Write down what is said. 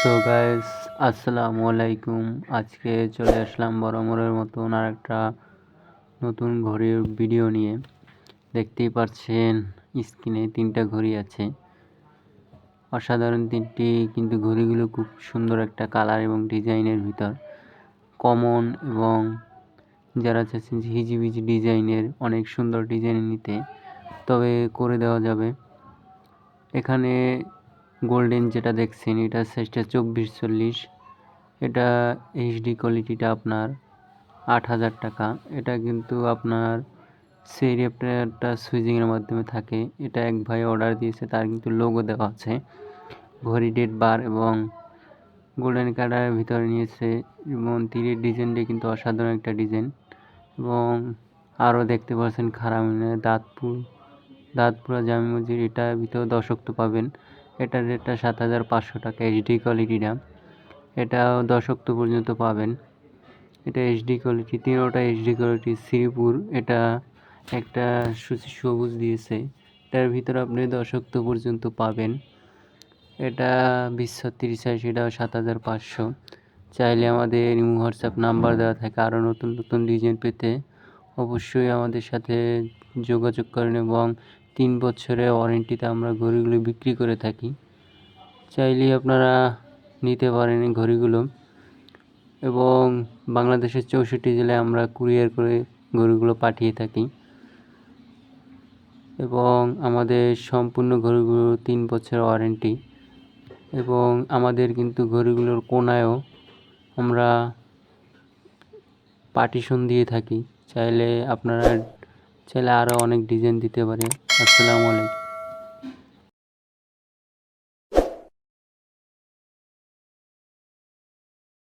So guys আসসালামু আলাইকুম। আজকে চলে আসলাম বরাবরের মতন আর একটা নতুন ঘড়ির ভিডিও নিয়ে। দেখতেই পাচ্ছেন, স্ক্রিনে তিনটা ঘড়ি আছে। অসাধারণ তিনটি, কিন্তু ঘড়িগুলো খুব সুন্দর একটা কালার এবং ডিজাইনের ভিতর। কমন এবং যারা চাচ্ছেন হিজিবিজি ডিজাইনের অনেক সুন্দর ডিজাইন নিতে। তবে করে দেওয়া যাবে। এখানে গোল্ডেন যেটা দেখছেন, এটা সাইজটা চব্বিশ চল্লিশ এটা এইচডি কোয়ালিটিটা আপনার আট হাজার টাকা। এটা কিন্তু আপনার সেই রেপটা সুইজিংয়ের মাধ্যমে থাকে। এটা এক ভাই অর্ডার দিয়েছে, তার কিন্তু লোগো দেওয়া আছে। ঘড়ি ডেট বার এবং গোল্ডেন কালারের ভিতরে নিয়েছে এবং তীরের ডিজাইনটা কিন্তু অসাধারণ একটা ডিজাইন এবং আরও দেখতে পাচ্ছেন খারামিনে দাঁতপুর, দাঁতপুরা জামি মসজিদ এটার ভিতরে দশক্ত পাবেন। এটার রেটটা সাত হাজার পাঁচশো টাকা এইচডি কোয়ালিটিটা এটাও দশক্ত পর্যন্ত পাবেন। এটা এইচডি কোয়ালিটি তিনোটা এইচডি কোয়ালিটি শ্রীপুর, এটা একটা সবুজ দিয়েছে। এটার ভিতরে আপনি দশক্ত পর্যন্ত পাবেন। এটা বিশ ছত্রিশ আছে সেটাও সাত হাজার পাঁচশো। চাইলে আমাদের হোয়াটসঅ্যাপ নাম্বার দেওয়া থাকে, আরও নতুন নতুন ডিজাইন পেতে। অবশ্যই আমাদের সাথে যোগাযোগ করেন এবং তিন বছরের ওয়ারেন্টিতে আমরা ঘড়িগুলো বিক্রি করে থাকি। চাইলে আপনারা নিতে পারেন ঘড়িগুলো। এবং বাংলাদেশের চৌষট্টি জেলায় আমরা কুরিয়ার করে ঘড়িগুলো পাঠিয়ে থাকি। এবং আমাদের সম্পূর্ণ ঘড়িগুলো তিন বছর ওয়ারেন্টি এবং আমাদের কিন্তু ঘড়িগুলোর কোনায়ও আমরা পার্টিশন দিয়ে থাকি। চাইলে আপনারা চাইলে আরও অনেক ডিজাইন দিতে পারে। আসসালামু আলাইকুম।